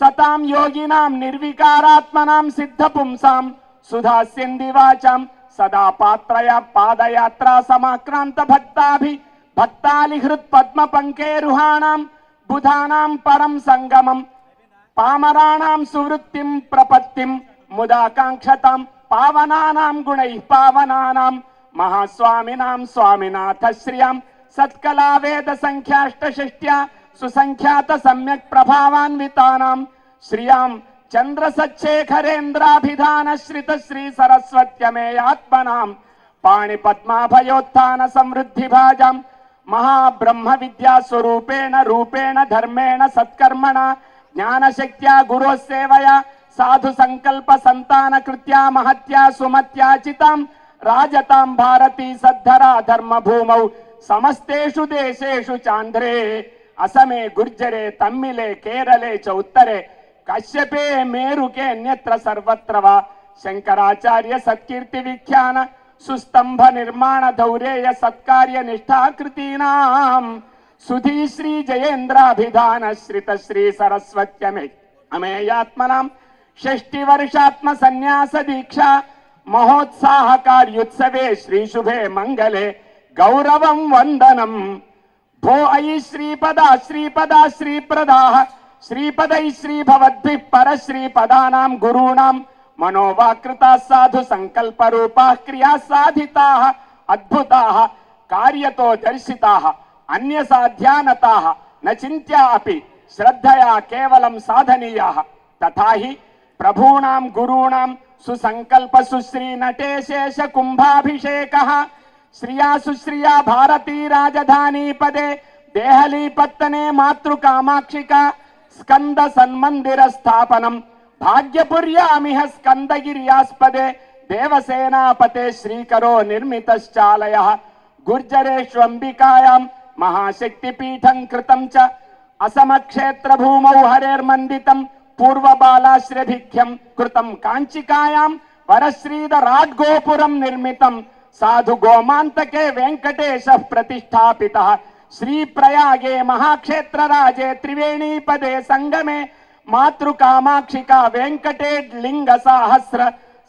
సతాం యోగినాం నిర్వికారాత్మనాం సిద్ధ పుంసాం సుధాస్యంది వాచాం సదా పాత్రయ పాదయాత్రా సమాక్రాంత భక్తాభి భక్తాలి హృత్ పద్మ పంకేరుహాణాం బుధానాం పరం సంగమం పామరాణాం సువృత్తిం ప్రపత్తిం ముదాకాంక్షతాం పావనానాం గుణై పావనానాం మహాస్వామినాం స్వామినాథ శ్రియాం సత్కలా వేద సంఖ్యాష్టషష్ట్యా सुसंख्यात सम्यक प्रभावान्वितानां श्रियाँ श्रित श्री सरस्वत्यमेयात्मनां महाब्रह्म विद्या स्वरूपेण रूपेण धर्मेण सत्कर्मण ज्ञान शक्तिया गुरोः सेवया साधुसङ्कल्पसन्तानकृत्या महत्या सुमत्याचितां राजतां भारती सद्धरा धर्मभूमौ समस्तेषु देशेषु चांद्रे సుమత్యా చితాం రాజతాం భారతీ సద్ధరా ధర్మ భూమౌ సమస్తేషు దేశేషు చాంద్రే అసమే గుర్జరే తమ్మిలే కేరళే చ ఉత్తరే కశ్యపే మేరుకే అన్యత్ర సర్వత్ర వా. శంకరాచార్య సత్కీర్తి విఖ్యాన సుస్తంభ నిర్మాణ ధౌరేయ సత్కార్య నిష్ఠాకృతీనాం. సుధీ శ్రీ జయేంద్రాభిధాన శ్రిత శ్రీ సరస్వత్యమే. అమేయాత్మనాం. షష్టి వర్షాత్మ సన్యాస దీక్ష. మహోత్సాహ కార్యుత్సవే శ్రీ శుభే మంగళే. గౌరవం వందనం. భో అయి శ్రీపద శ్రీపద శ్రీప్రదా. శ్రీపదై శ్రీభవద్భి భవద్భి పర శ్రీపదానాం గురూణాం మనోవాకృతా సాధు సంకల్ప రూపా క్రియా సాధితా అద్భుతా కార్యతో దర్శితా అన్య సాధ్యానతా నచింత్యా అపి శ్రద్ధయా కేవలం సాధనీయా. తథా ప్రభూణాం గురూణాం సుసంకల్ప సుశ్రీ నటే శేష కుంభాభిషేక. శ్రియా సుశ్రియా భారతీ రాజధాని పదే దేహలీ పత్తనే మాతృ కామాక్షిక స్కంద సన్మందిర స్థాపనం. భాగ్యపుర్యామిహ స్కందగిర్యాస్పదే దేవసేనాపతే శ్రీకరో నిర్మితశ్చాలయ. గుర్జరేష్వంబికాయాం మహాశక్తిపీఠం కృతం చ. అసమక్షేత్ర భూమౌ హరేర్మందితం పూర్వబాలాశ్రభిఖ్యం కృతం. కాంచికాయాం వరశ్రీధరాడ్గోపురం నిర్మితం. సాధు గోమాంతకే వెంకటేశ ప్రతిష్టాపిత శ్రీ ప్రయాగే మహాక్షేత్ర రాజే త్రివేణీపదే సంగమే మాతృకామాక్షికా వెంకటే లింగ సాహస్ర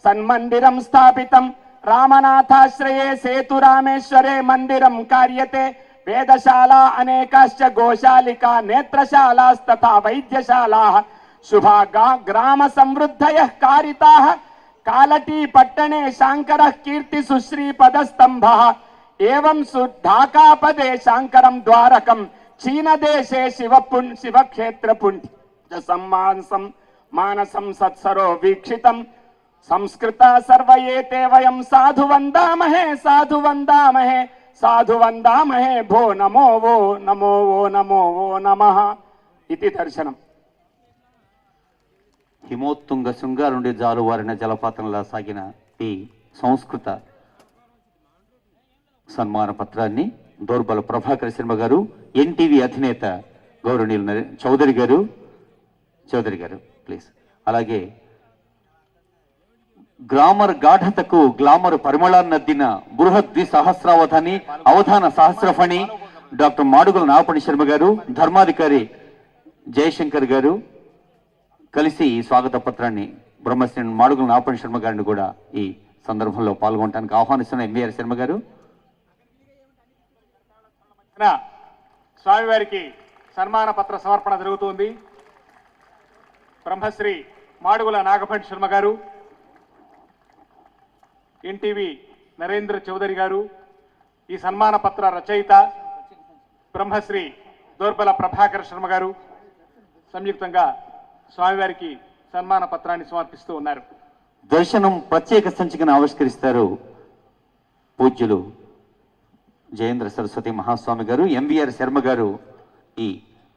సన్మందిరం స్థాపితం రామనాథాశ్రయే సేతు రామేశ్వరే మందిరం కార్యతే వేదశాలా అనేకాశ్చ గోశాలికా నేత్రశాలాస్తథా వైద్యశాలా శుభాగా గ్రామ సమృద్ధయ కారితా కాలటీ పట్టణే శాంకర కీర్తి సుశ్రీ పదస్తంభ. ఏం సు శాంకరం ద్వారకం. చీనదేశే శివపున్ శివక్షేత్ర పుణ్య సమ్మాంసం మానసం సత్సరో వీక్షితం. సంస్కృత సర్వయేతే వయం సాధు వందామహే సాధు వందామహే సాధు వందామహే భో నమో వో నమో వో నమో వో నమ. ఇది దర్శనం. హిమోత్తుంగ శృంగారుండి జారువారిన జాలువారిన జలపాతంలా సాగిన ఈ సంస్కృత సన్మాన పత్రాన్ని దోర్బల ప్రభాకర్ శర్మ గారు ఎన్టీవీ అధినేత గౌరవనీయులు చౌదరి గారు చౌదరి గారు ప్లీజ్. అలాగే గ్రామర్ గాఢతకు గ్లామర్ పరిమళాన్నద్దిన బృహద్ ద్వి సహస్రావధాని అవధాన సహస్రఫణి డాక్టర్ మాడుగుల నాపణి శర్మ గారు ధర్మాధికారి జయశంకర్ గారు కలిసి ఈ స్వాగత పత్రాన్ని బ్రహ్మశ్రీ మాడుగుల నాగపణి శర్మ గారిని కూడా ఈ సందర్భంలో పాల్గొనడానికి ఆహ్వానిస్తున్న ఎంవీఆర్ శర్మ గారు. స్వామివారికి సన్మాన పత్ర సమర్పణ జరుగుతుంది. బ్రహ్మశ్రీ మాడుగుల నాగపండి శర్మ గారు ఎన్టీవీ నరేంద్ర చౌదరి గారు ఈ సన్మాన పత్ర రచయిత బ్రహ్మశ్రీ దోర్బల ప్రభాకర్ శర్మ గారు సంయుక్తంగా స్వామివారికి సన్మాన పత్రాన్ని సమర్పిస్తూ ఉన్నారు. దర్శనం ప్రత్యేక సంచికను ఆవిష్కరిస్తారు పూజ్యులు జయేంద్ర సరస్వతి మహాస్వామి గారు ఎంవిఆర్ శర్మ గారు ఈ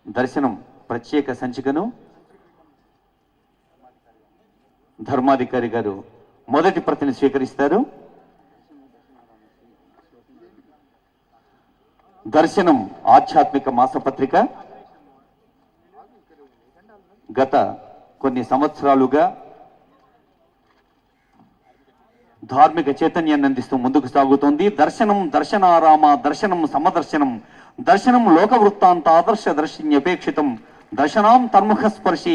దర్శనం ప్రత్యేక సంచికను. ధర్మాధికారి గారు మొదటి ప్రతిని స్వీకరిస్తారు. దర్శనం ఆధ్యాత్మిక మాసపత్రిక గత కొన్ని సంవత్సరాలుగా ధార్మిక చైతన్యాన్ని అందిస్తూ ముందుకు సాగుతోంది. దర్శనం దర్శనారామ దర్శనం సమదర్శనం దర్శనం లోక వృత్తాంత ఆదర్శ దర్శిన్యపేక్షితం దర్శనాం తర్ముఖ స్పర్శి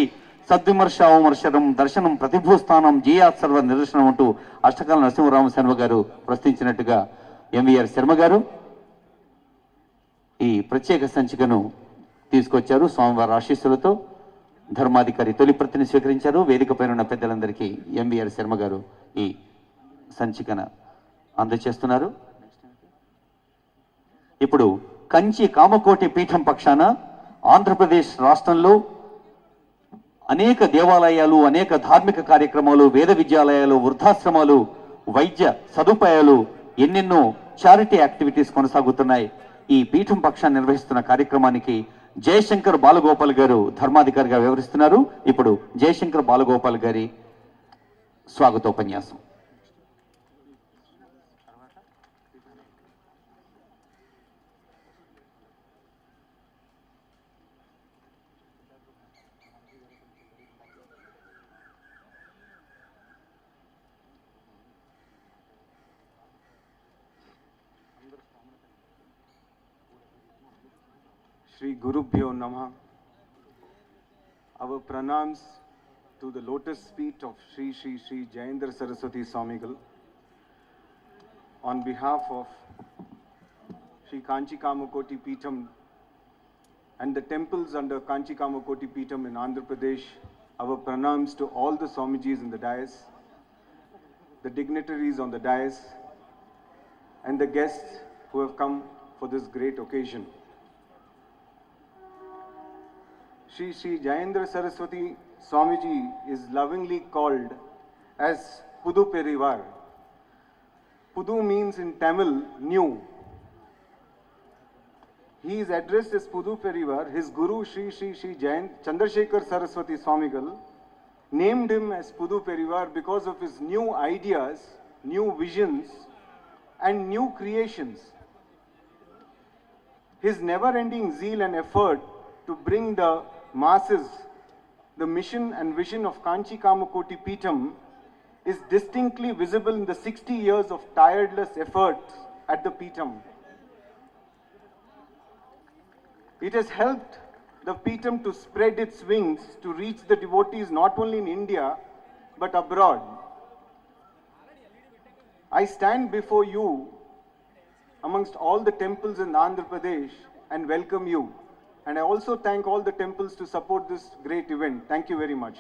సద్విమర్శావమర్శనం దర్శనం ప్రతిభూస్థానం జీయాత్సర్వ నిదర్శనం అంటూ అష్టకాల నరసింహరామ శర్మ గారు ప్రశ్నించినట్టుగా ఎంవీఆర్ శర్మ గారు ఈ ప్రత్యేక సంచికను తీసుకొచ్చారు. స్వామివారి ఆశీస్సులతో ధర్మాధికారి తొలి ప్రతిని స్వీకరించారు. వేదికపైన ఉన్న పెద్దలందరికీ ఎంబీఆర్ శర్మ గారు ఈ సంచికన అందజేస్తున్నారు. ఇప్పుడు కంచి కామకోటి పీఠం పక్షాన ఆంధ్రప్రదేశ్ రాష్ట్రంలో అనేక దేవాలయాలు అనేక ధార్మిక కార్యక్రమాలు వేద విద్యాలయాలు వృద్ధాశ్రమాలు వైద్య సదుపాయాలు ఎన్నెన్నో చారిటీ యాక్టివిటీస్ కొనసాగుతున్నాయి. ఈ పీఠం పక్షాన్ని నిర్వహిస్తున్న కార్యక్రమానికి జయశంకర్ బాలగోపాల్ గారు ధర్మాధికారిగా వివరిస్తున్నారు. ఇప్పుడు జయశంకర్ బాలగోపాల్ గారి స్వాగతోపన్యాసం. Shri Guru Bhyo Namah. Our pranams to the lotus feet of Shri Shri Shri Jayendra Saraswati Swamigal on behalf of Shri Kanchi Kamakoti Peetham and the temples under Kanchi Kamakoti Peetham in Andhra Pradesh, our pranams to all the Swamijis in the dais, the dignitaries on the dais, and the guests who have come for this great occasion. Shri Shri Jayendra Saraswati Swamiji is lovingly called as Pudu Perivar. Pudu means in Tamil new. He is addressed as Pudu Perivar. His guru Shri Shri Shri Jayant Chandrasekhar Saraswati Swamigal named him as Pudu Perivar because of his new ideas, new visions, and new creations. His never ending zeal and effort to bring the masses the mission and vision of Kanchi Kamakoti Peetham is distinctly visible in the 60 years of tireless effort at the Peetham. It has helped the Peetham to spread its wings to reach the devotees not only in India but abroad. I stand before you amongst all the temples in Andhra Pradesh and welcome you. And I also thank all the temples to support this great event. Thank you very much.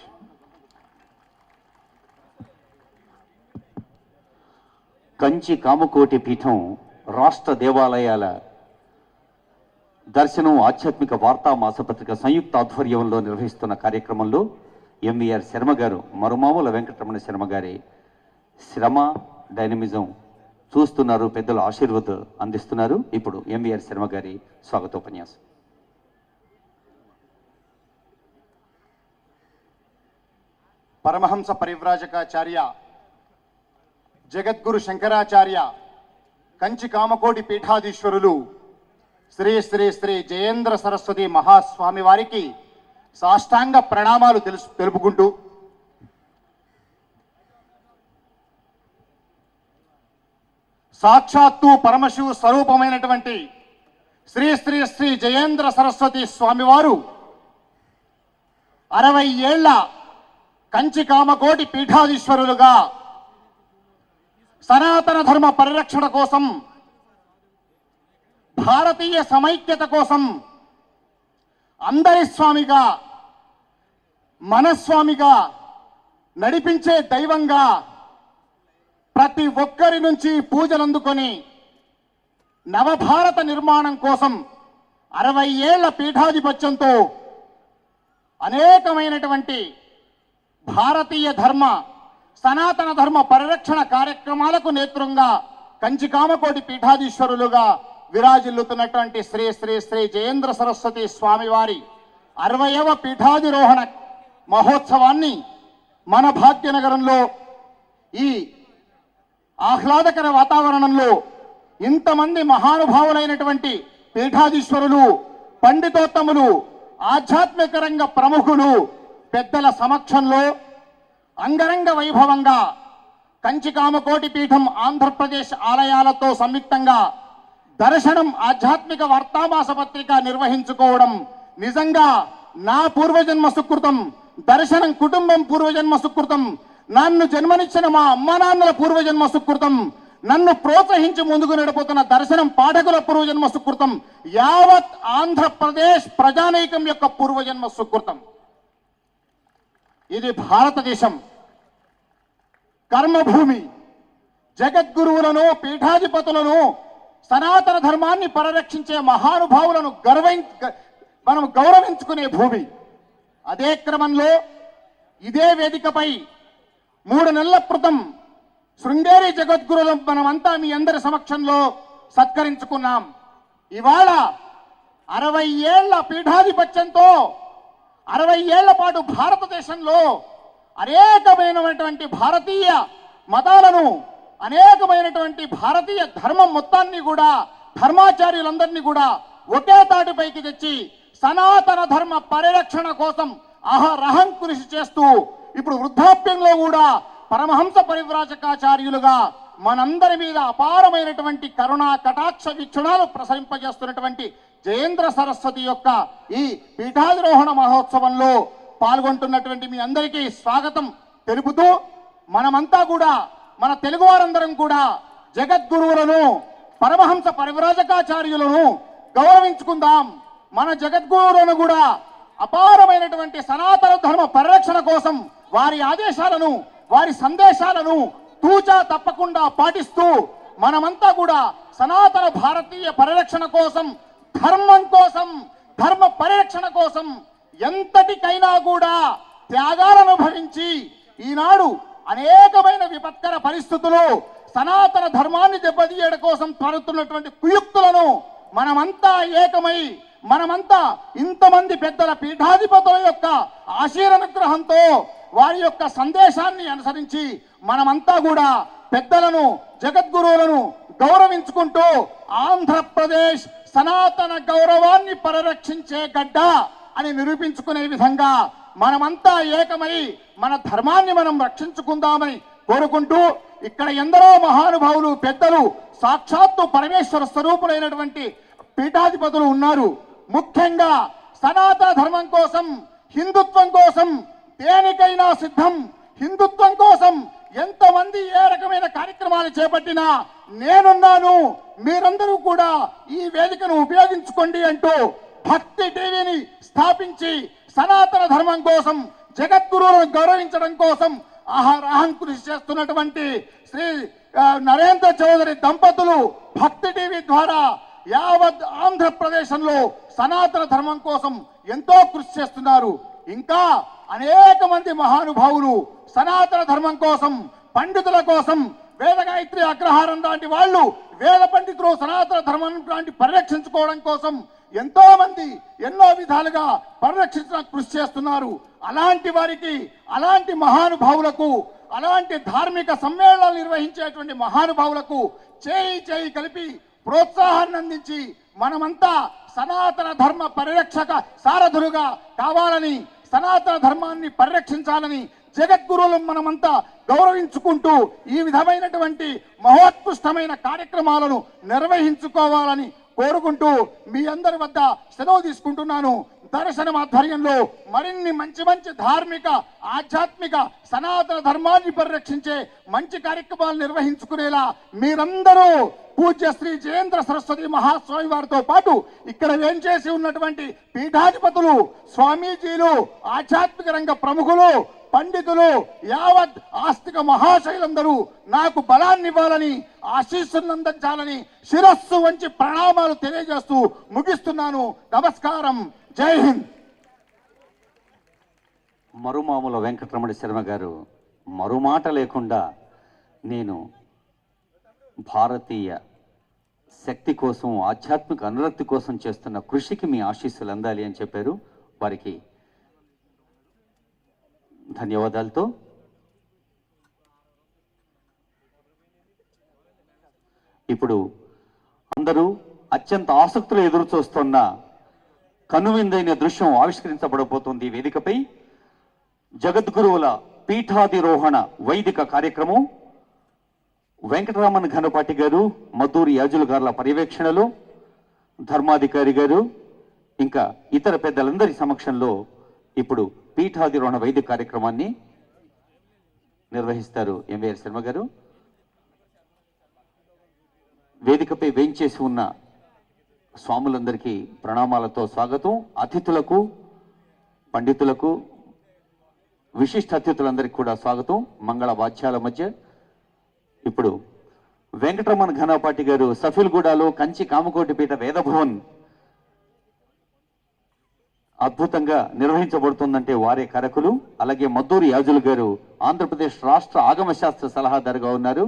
Kanchi Kamakoti Peetham రాష్ట్ర దేవాలయాల దర్శనం ఆధ్యాత్మిక వార్తా మాసపత్రిక సంయుక్త ఆధ్వర్యంలో నిర్వహిస్తున్న కార్యక్రమంలో MVR Sharma గారు మరుమాముల వెంకటరమణ శర్మ గారి శ్రమ డైనమిజం చూస్తున్నారు పెద్దలు ఆశీర్వద్ అందిస్తున్నారు ఇప్పుడు ఎంవీఆర్ శర్మ గారి స్వాగతోపన్యాసం పరమహంస పరివ్రాజకాచార్య జగద్గురు శంకరాచార్య కంచి కామకోటి పీఠాధీశ్వరులు శ్రీ శ్రీ శ్రీ జయేంద్ర సరస్వతి మహాస్వామి వారికి సాష్టాంగ ప్రణామాలు తెలుసు తెలుపుకుంటూ. సాక్షాత్తు పరమశివ స్వరూపమైనటువంటి శ్రీ శ్రీ శ్రీ జయేంద్ర సరస్వతి స్వామివారు అరవై ఏళ్ళ కంచి కామకోటి పీఠాధీశ్వరులుగా సనాతన ధర్మ పరిరక్షణ కోసం భారతీయ సమైక్యత కోసం అందరి స్వామిగా మనస్వామిగా నడిపించే దైవంగా ప్రతి ఒక్కరి నుంచి పూజలు అందుకొని నవభారత నిర్మాణం కోసం అరవై ఏళ్ళ పీఠాధిపత్యంతో అనేకమైనటువంటి భారతీయ ధర్మ సనాతన ధర్మ పరిరక్షణ కార్యక్రమాలకు నేతృంగా కంచికామకోటి పీఠాధీశ్వరులుగా విరాజిల్లుతున్నటువంటి శ్రీ శ్రీ శ్రీ జయేంద్ర సరస్వతి స్వామివారి అరవయవ పీఠాధిరోహణ మహోత్సవాన్ని మన భాగ్యనగరంలో ఈ ఆహ్లాదకర వాతావరణంలో ఇంతమంది మహానుభావులైనటువంటి పీఠాధీశ్వరులు పండితోత్తములు ఆధ్యాత్మిక రంగ ప్రముఖులు పెద్దల సమక్షంలో అంగరంగ వైభవంగా కంచికామకోటి పీఠం ఆంధ్రప్రదేశ్ ఆలయాలతో సంయుక్తంగా దర్శనం ఆధ్యాత్మిక వార్తామాస పత్రిక నిర్వహించుకోవడం నిజంగా నా పూర్వజన్మ సుకృతం దర్శనం కుటుంబం పూర్వజన్మ సుకృతం నన్ను జన్మనిచ్చిన మా అమ్మ నాన్నల పూర్వజన్మ సుకృతం నన్ను ప్రోత్సహించి ముందుకు నడిపోతున్న దర్శనం పాఠకుల పూర్వజన్మ సుకృతం యావత్ ఆంధ్రప్రదేశ్ ప్రజానైకం యొక్క పూర్వజన్మ సుకృతం. ఇది భారతదేశం. కర్మభూమి. జగద్గురువులను పీఠాధిపతులను సనాతన ధర్మాన్ని పరిరక్షించే మహానుభావులను గర్వ మనం గౌరవించుకునే భూమి. అదే క్రమంలో ఇదే వేదికపై మూడు నెలల క్రితం శృంగేరి జగద్గురులు మనమంతా మీ అందరి సమక్షంలో సత్కరించుకున్నాం. ఇవాళ అరవై ఏళ్ళ పీఠాధిపత్యంతో అరవై ఏళ్ళ పాటు భారతదేశంలో అనేకమైనటువంటి భారతీయ మతాలను అనేకమైనటువంటి భారతీయ ధర్మం మొత్తాన్ని కూడా ధర్మాచార్యులందరినీ కూడా ఒకే తాటిపైకి తెచ్చి సనాతన ధర్మ పరిరక్షణ కోసం అహరహం కృషి చేస్తూ ఇప్పుడు వృద్ధాప్యంలో కూడా పరమహంస పరివ్రాజకాచార్యులుగా మనందరి మీద అపారమైనటువంటి కరుణా కటాక్ష వీక్షణాలు ప్రసరింపజేస్తున్నటువంటి జయేంద్ర సరస్వతి యొక్క ఈ పీఠాధిరోహణ మహోత్సవంలో పాల్గొంటున్నటువంటి మీ అందరికీ స్వాగతం తెలుపుతూ మనమంతా కూడా మన తెలుగు వారందరం కూడా జగద్గురువులను పరమహంస పరివ్రాజకాచార్యులను గౌరవించుకుందాం. మన జగద్గురువులను కూడా అపారమైనటువంటి సనాతన ధర్మ పరిరక్షణ కోసం వారి ఆదేశాలను వారి సందేశాలను తూచా తప్పకుండా పాటిస్తూ మనమంతా కూడా సనాతన భారతీయ పరిరక్షణ కోసం ధర్మం కోసం ధర్మ పరిరక్షణ కోసం ఎంతటికైనా కూడా త్యాగాలను భరించి ఈనాడు అనేకమైన విపత్కర పరిస్థితులు సనాతన ధర్మాన్ని దెబ్బతీయడం కోసం పడుతున్నటువంటి కుయుక్తులను మనమంతా ఏకమై మనమంతా ఇంతమంది పెద్దల పీఠాధిపతుల యొక్క ఆశీర్వనుగ్రహంతో వారి యొక్క సందేశాన్ని అనుసరించి మనమంతా కూడా పెద్దలను జగద్గురువులను గౌరవించుకుంటూ ఆంధ్రప్రదేశ్ సనాతన గౌరవాన్ని పరిరక్షించే గడ్డ అని నిరూపించుకునే విధంగా మనమంతా ఏకమై మన ధర్మాన్ని మనం రక్షించుకుందామని కోరుకుంటూ ఇక్కడ ఎందరో మహానుభావులు పెద్దలు సాక్షాత్తు పరమేశ్వర స్వరూపులైనటువంటి పీఠాధిపతులు ఉన్నారు. ముఖ్యంగా సనాతన ధర్మం కోసం హిందుత్వం కోసం దేనికైనా సిద్ధం. హిందుత్వం కోసం ఎంతమంది ఏ రకమైన కార్యక్రమాలు చేపట్టినా నేనున్నాను. మీరందరూ కూడా ఈ వేదికను ఉపయోగించుకోండి అంటూ భక్తి టీవీని స్థాపించి సనాతన ధర్మం కోసం జగద్గురువులను గౌరవించడం కోసం ఆహారాహం కృషి చేస్తున్నటువంటి శ్రీ నరేంద్ర చౌదరి దంపతులు భక్తి టీవీ ద్వారా యావత్ ఆంధ్రప్రదేశంలో సనాతన ధర్మం కోసం ఎంతో కృషి చేస్తున్నారు. ఇంకా అనేక మంది మహానుభావులు సనాతన ధర్మం కోసం పండితుల కోసం వేదగాయత్రి అగ్రహారం లాంటి వాళ్ళు వేద పండితులు సనాతన ధర్మం లాంటి పరిరక్షించుకోవడం కోసం ఎంతో మంది ఎన్నో విధాలుగా పరిరక్షించిన కృషి చేస్తున్నారు. అలాంటి వారికి అలాంటి మహానుభావులకు అలాంటి ధార్మిక సమ్మేళనాలు నిర్వహించేటువంటి మహానుభావులకు చేయి చేయి కలిపి ప్రోత్సాహాన్ని అందించి మనమంతా సనాతన ధర్మ పరిరక్షక సారథులుగా కావాలని సనాతన ధర్మాన్ని పరిరక్షించాలని జగద్గురువులు మనమంతా గౌరవించుకుంటూ ఈ విధమైనటువంటి మహోత్కృష్టమైన కార్యక్రమాలను నిర్వహించుకోవాలని కోరుకుంటూ మీ అందరి వద్ద సెలవు తీసుకుంటున్నాను. దర్శనం ఆధ్వర్యంలో మరిన్ని మంచి మంచి ధార్మిక ఆధ్యాత్మిక సనాతన ధర్మాన్ని పరిరక్షించే మంచి కార్యక్రమాలు నిర్వహించుకునేలా మీరందరూ పూజ్య శ్రీ జయేంద్ర సరస్వతి మహాస్వామి వారితో పాటు ఇక్కడ వేంచేసి ఉన్నటువంటి పీఠాధిపతులు స్వామీజీలు ఆధ్యాత్మిక రంగ ప్రముఖులు పండితులు యావత్ ఆస్తిక మహాశైలందరూ నాకు బలాన్ని ఇవ్వాలని అందించాలని శిరస్సు వంచి ప్రణామాలు తెలియజేస్తూ ముగిస్తున్నాను. నమస్కారం. జై హింద్. మరుమాముల వెంకటరమణ శర్మ గారు మరుమాట లేకుండా నేను భారతీయ శక్తి కోసం ఆధ్యాత్మిక అనురక్తి కోసం చేస్తున్న కృషికి మీ ఆశీస్సులు అందాలి అని చెప్పారు. వారికి ధన్యవాదాలతో. ఇప్పుడు అందరూ అత్యంత ఆసక్తులు ఎదురు చూస్తున్న కనువిందైన దృశ్యం ఆవిష్కరించబడబోతుంది వేదికపై. జగద్గురువుల పీఠాధిరోహణ వైదిక కార్యక్రమం. వెంకటరామన్ ఘనపాటి గారు మద్దూరి యాజులు గారుల పర్యవేక్షణలో ధర్మాధికారి గారు ఇంకా ఇతర పెద్దలందరి సమక్షంలో ఇప్పుడు పీఠాధిరోహణ వైద్య కార్యక్రమాన్ని నిర్వహిస్తారు ఎంవీఆర్ శర్మ గారు. వేదికపై వేయించేసి ఉన్న స్వాములందరికీ ప్రణామాలతో స్వాగతం. అతిథులకు పండితులకు విశిష్ట అతిథులందరికీ కూడా స్వాగతం. మంగళ వాద్యాల మధ్య ఇప్పుడు వెంకటరమణ ఘనపాటి గారు సఫిల్గూడలో కంచి కామకోటిపీఠ వేదభవన్ అద్భుతంగా నిర్వహించబడుతుందంటే వారే కరకులు. అలాగే మద్దూరి యాజులు గారు ఆంధ్రప్రదేశ్ రాష్ట్ర ఆగమ శాస్త్ర సలహాదారుగా ఉన్నారు.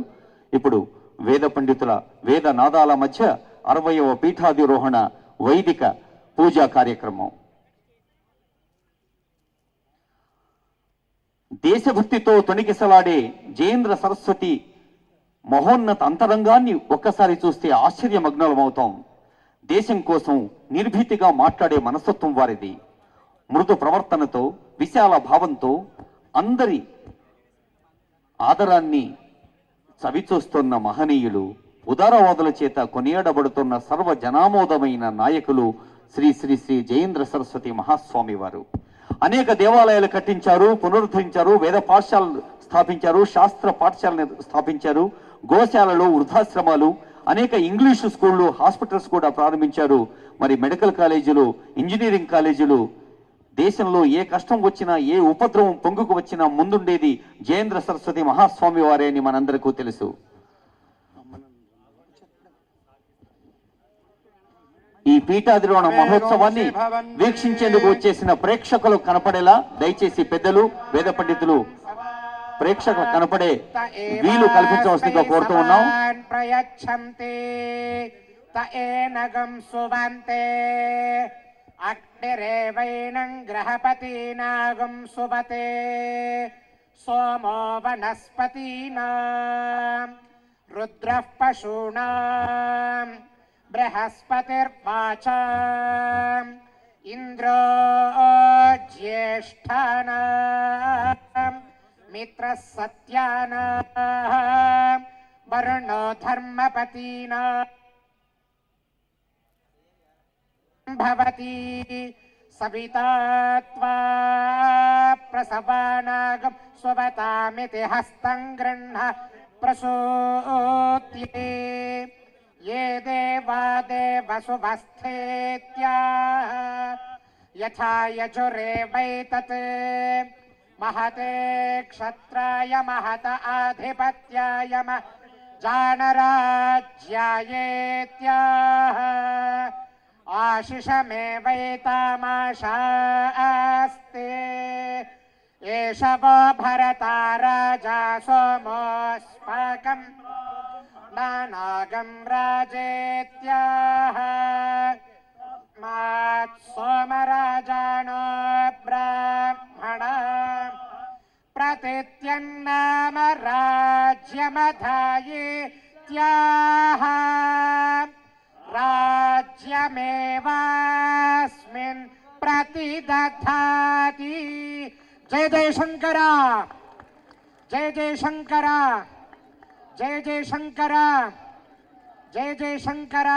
ఇప్పుడు వేద పండితుల వేద నాదాల మధ్య అరవయవ పీఠాధిరోహణ వైదిక పూజా కార్యక్రమం. దేశభక్తితో తొణికిసలాడే జయేంద్ర సరస్వతి మహోన్నత అంతరంగాన్ని ఒక్కసారి చూస్తే ఆశ్చర్యమగ్నలమవుతాం. దేశం కోసం నిర్భీతిగా మాట్లాడే మనస్తత్వం వారిది. మృదు ప్రవర్తనతో విశాల భావంతో అందరి ఆదరాన్ని చవిచూస్తున్న మహనీయులు ఉదారవాదుల చేత కొనియాడబడుతున్న సర్వ జనామోదమైన నాయకులు శ్రీ శ్రీ శ్రీ జయేంద్ర సరస్వతి మహాస్వామి వారు. అనేక దేవాలయాలు కట్టించారు పునరుద్ధరించారు వేద పాఠశాలలు స్థాపించారు శాస్త్ర పాఠశాలను స్థాపించారు. గోశాలలు వృద్ధాశ్రమాలు అనేక ఇంగ్లీషు స్కూళ్ళు హాస్పిటల్స్ కూడా ప్రారంభించారు. మరి మెడికల్ కాలేజీలు ఇంజనీరింగ్ కాలేజీలు దేశంలో ఏ కష్టం వచ్చినా ఏ ఉపద్రవం పొంగుకు వచ్చినా ముందుండేది జయేంద్ర సరస్వతి మహాస్వామి వారే అని మనందరికీ తెలుసు. ఈ పీఠాధిరోహణ మహోత్సవాన్ని వీక్షించేందుకు వచ్చేసిన ప్రేక్షకులు కనపడేలా దయచేసి పెద్దలు వేద పండితులు ప్రేక్షకులు కనపడే వీలు కల్పించవలసిందిగా కోరుతూ ఉన్నాం. ప్రయచ్చంతే. త ఏనగం సువంతే. గ్రహపతీనాగం సువతే. సోమో వనస్పతీనాం. రుద్రః పశూనాం. బృహస్పతిర్వాచాం. ఇంద్రో జ్యేష్ఠానాం. मित्र सत्यानाः वरुणो धर्मपतिना भवति सविता त्वा प्रसवानागं स्वतामिति हस्तं गृह्ण ये देवा देवसुभस्थे यथा यजुरे वै तत् महते क्षत्राय महत आधिपत्याय जानराज्यायेत्याह। आशिषमेवैतामाशास्ते। एष वो भरता राजा सोमोऽस्माकम् नानागं राजेत्याह జగన్నామ రాజ్యమధాయే త్యాహ. రాజ్యమేవాస్మిన్ ప్రతిదధాతి. జయ జయశంకర జయ జయశంకర జయ జయశంకర జయ జయశంకర